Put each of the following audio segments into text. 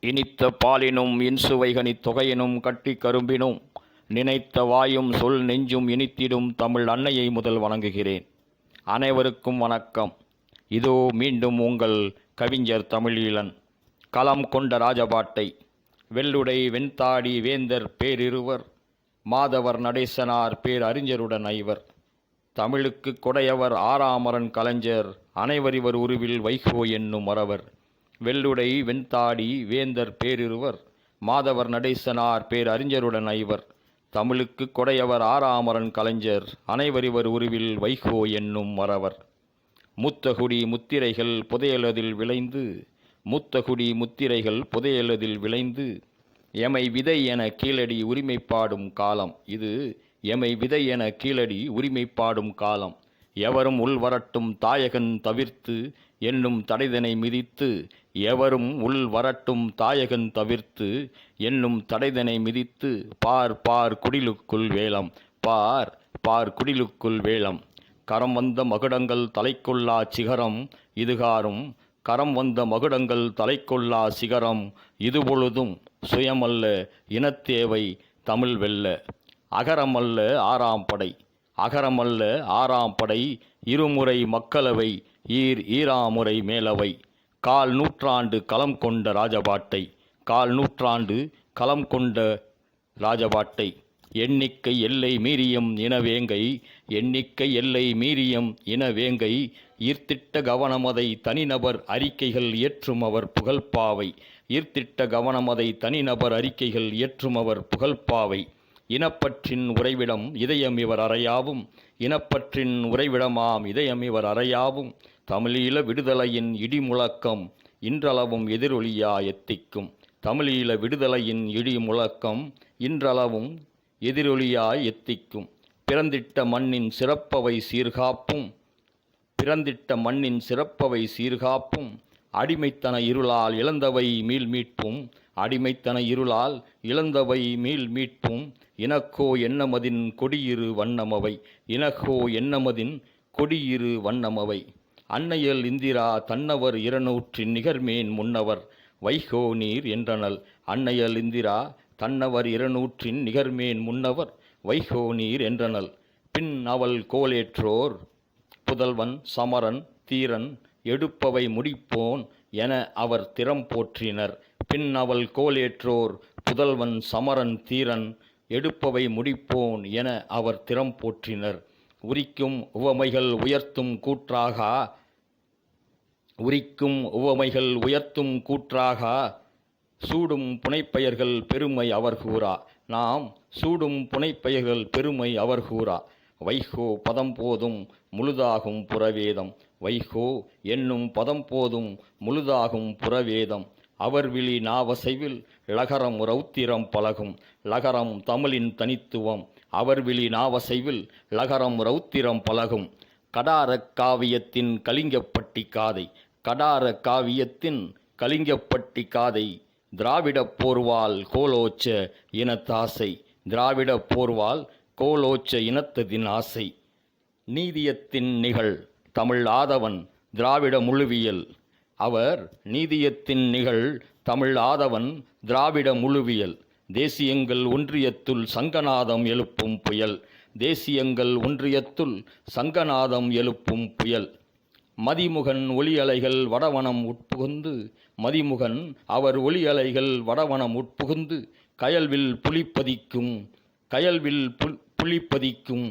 இனித்த பாலினும் இன்சுவைகனித் தொகையினும் கட்டி கரும்பினும் நினைத்த வாயும் சொல் நெஞ்சும் இனித்திடும் தமிழ் அன்னையை முதல் வணங்குகிறேன். அனைவருக்கும் வணக்கம். இதோ மீண்டும் உங்கள் கவிஞர் தமிழீழன் களம் கொண்ட ராஜபாட்டை வெள்ளுடை வெண்தாடி வேந்தர் பேரிருவர் மாதவர் நடேசனார் பேர் அறிஞருடன் ஐவர். தமிழுக்கு கொடையவர் ஆறாமரன் கலைஞர் அனைவரிவர் உருவில் வைகோ என்னும் மறவர். வெள்ளுடை வெண்தாடி வேந்தர் பேரிருவர் மாதவர் நடேசனார் பேர் அறிஞருடன் ஐவர். தமிழுக்கு கொடையவர் ஆறாமரன் கலைஞர் அனைவரிவர் உருவில் வைகோ என்னும் மறவர். மூத்தகுடி முத்திரைகள் புதையலதில் விளைந்து மூத்தகுடி முத்திரைகள் புதையலதில் விளைந்து எமை விதை என கீழடி உரிமைப்பாடும் காலம். இது எமை விதை என கீழடி உரிமைப்பாடும் காலம். எவரும் உள்வரட்டும் தாயகன் தவிர்த்து என்னும் தடைதனை மிதித்து எவரும் உள் வரட்டும் தாயகன் தவிர்த்து என்னும் தடைதனை மிதித்து பார் பார் குடிலுக்குள் வேலம் பார் பார் குடிலுக்குள் வேலம் கரம் வந்த மகுடங்கள் தலைக்கொள்ளா சிகரம் இதுகாரும் கரம் வந்த மகுடங்கள் தலைக்கொள்ளா சிகரம் இதுபொழுதும் சுயமல்ல இனத்தேவை தமிழ் வெல்ல. அகரமல்ல ஆறாம் படை அகரமல்ல ஆறாம் படை இருமுறை மக்களவை ஈர் ஈராமுறை மேலவை கால் நூற்றாண்டு களம் கொண்ட ராஜபாட்டை கால் நூற்றாண்டு களம் கொண்ட ராஜபாட்டை எண்ணிக்கை எல்லை மீறியம் இனவேங்கை எண்ணிக்கை எல்லை மீறியம் இனவேங்கை ஈர்த்திட்ட கவனமதை தனிநபர் அறிக்கைகள் இயற்றும் அவர் புகழ்பாவை ஈர்த்திட்ட கவனமதை தனிநபர் அறிக்கைகள் இயற்றும் அவர் புகழ்பாவை. இனப்பற்றின் உறைவிடம் இதயம் இவர் அறையாவும். இனப்பற்றின் உறைவிடமாம் இதயம் இவர் அறையாவும். தமிழீழ விடுதலையின் இடிமுழக்கம் இன்றளவும் எதிரொலியா எத்திக்கும். தமிழீழ விடுதலையின் இடி முழக்கம் இன்றளவும் எதிரொலியாய் எத்திக்கும். பிறந்திட்ட மண்ணின் சிறப்பவை சீர்காப்பும். பிறந்திட்ட மண்ணின் சிறப்பவை சீர்காப்பும். அடிமைத்தன இருளால் இழந்தவை மீள் மீட்பும் அடிமைத்தன இருளால் இழந்தவை மீள் மீட்பும் இனக்கோ எண்ணமதின் கொடியிரு வண்ணமவை. இனக்கோ எண்ணமதின் கொடியிரு வண்ணமவை. அன்னையல் இந்திரா தன்னவர் இருநூற்றின் நிகர்மேன் முன்னவர். வைகோ நீர் என்றனல் அன்னையல் இந்திரா தன்னவர் இருநூற்றின் நிகர்மேன் முன்னவர். வைகோ நீர் என்றனல் பின் அவள் கோலேற்றோர். புதல்வன் சமரன் தீரன் எடுப்பவை முடிப்போன் என அவர் திறம் போற்றினர். பின் அவள் கோலேற்றோர். புதல்வன் சமரன் தீரன் எடுப்பவை முடிப்போன் என அவர் திறம் போற்றினர். உரிக்கும் உவமைகள் உயர்த்தும் கூற்றாக உரிக்கும் உவமைகள் உயர்த்தும் கூற்றாக சூடும் புனைப்பெயர்கள் பெருமை அவர் கூறா. நாம் சூடும் புனைப்பெயர்கள் பெருமை அவர் கூறா. வைகோ பதம் போதும் முழுதாகும் புறவேதம். வைகோ என்னும் பதம் போதும் முழுதாகும் புறவேதம். அவர் விழி நாவசைவில் லகரம் ரௌத்திரம் பழகும். லகரம் தமிழின் தனித்துவம். அவர் விழி நாவசைவில் லகரம் ரௌத்திரம் பழகும். கடார காவியத்தின் கலிங்கப்பட்டி காதை. கடார காவியத்தின் கலிங்கப்பட்டி காதை. திராவிட போர்வால் கோலோச்ச இனத்தாசை திராவிட போர்வால் கோலோச்ச இனத்ததின் ஆசை. நீதியத்தின் நிகழ் தமிழ் ஆதவன். திராவிட முழுவியல் அவர் நீதியத்தின் நிகழ் தமிழ் ஆதவன் திராவிட முழுவியல் தேசியங்கள் ஒன்றியத்துள் சங்கநாதம் எழுப்பும் புயல் தேசியங்கள் ஒன்றியத்துள் சங்கநாதம் எழுப்பும் புயல். மதிமுகன் ஒளியலைகள் வடவனம் உட்புகுந்து மதிமுகன் அவர் ஒளியலைகள் வடவனம் உட்புகுந்து கயல்வில் புலிப்பதிக்கும் கயல்வில் புல் புலிப்பதிக்கும்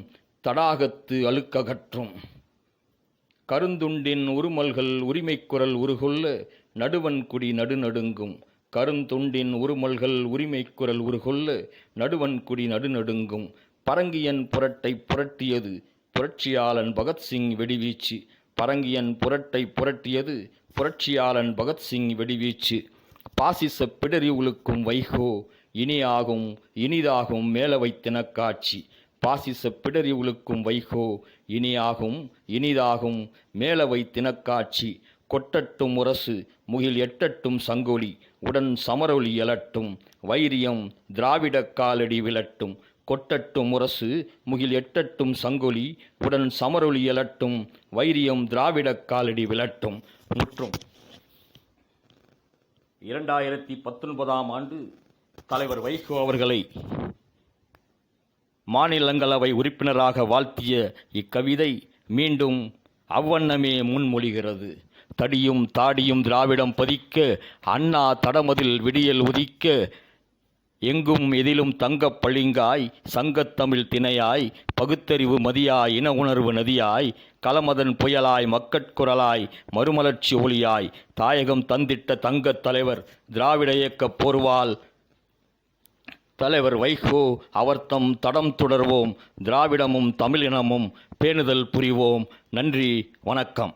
தடாகத்து அழுக்ககற்றும். கருந்துண்டின் உருமல்கள் உரிமைக்குரல் உருகொள்ள நடுவன்குடி நடுநடுங்கும். கருந்துண்டின் உருமல்கள் உரிமைக்குரல் உருகொள்ள நடுவன்குடி நடுநடுங்கும். பரங்கியன் புரட்டை புரட்டியது புரட்சியாளன் பகத்சிங் வெடிவீச்சு. பரங்கியன் புரட்டை புரட்டியது புரட்சியாளன் பகத்சிங் வெடிவீச்சு. பாசிச பிடரி உழுக்கும் வைகோ இனியாகும் இனிதாகும் மேலவை தினக்காட்சி. பாசிச பிடரி உழுக்கும் வைகோ இனியாகும் இனிதாகும் மேலவை தினக்காட்சி கொட்டட்டும் முரசு முகில் எட்டட்டும் சங்கொலி உடன் சமரொலி எழட்டும் வைரியம் திராவிட காலடி விழட்டும் கொட்டட்டும் முரசு முகில் எட்டட்டும் சங்கொலி உடன் சமரொலி எழட்டும் வைரியம் திராவிட காலடி விழட்டும் முற்றும். இரண்டாயிரத்தி பத்தொன்பதாம் ஆண்டு தலைவர் வைகோ அவர்களை மாநிலங்களவை உறுப்பினராக வாழ்த்திய இக்கவிதை மீண்டும் அவ்வண்ணமே முன்மொழிகிறது. தடியும் தாடியும் திராவிடம் பதிக்க அண்ணா தடமதில் விடியல் உதிக்க எங்கும் எதிலும் தங்கப் பளிங்காய் சங்கத்தமிழ் திணையாய் பகுத்தறிவு மதியாய் இன உணர்வு நதியாய் கலமதன் புயலாய் மக்கட்குரலாய் மறுமலர்ச்சி ஒளியாய் தாயகம் தந்திட்ட தங்கத் தலைவர் திராவிட இயக்கப் போர்வால் தலைவர் வைகோ அவர்தம் தடம் தொடர்வோம். திராவிடமும் தமிழினமும் பேணுதல் புரிவோம். நன்றி வணக்கம்.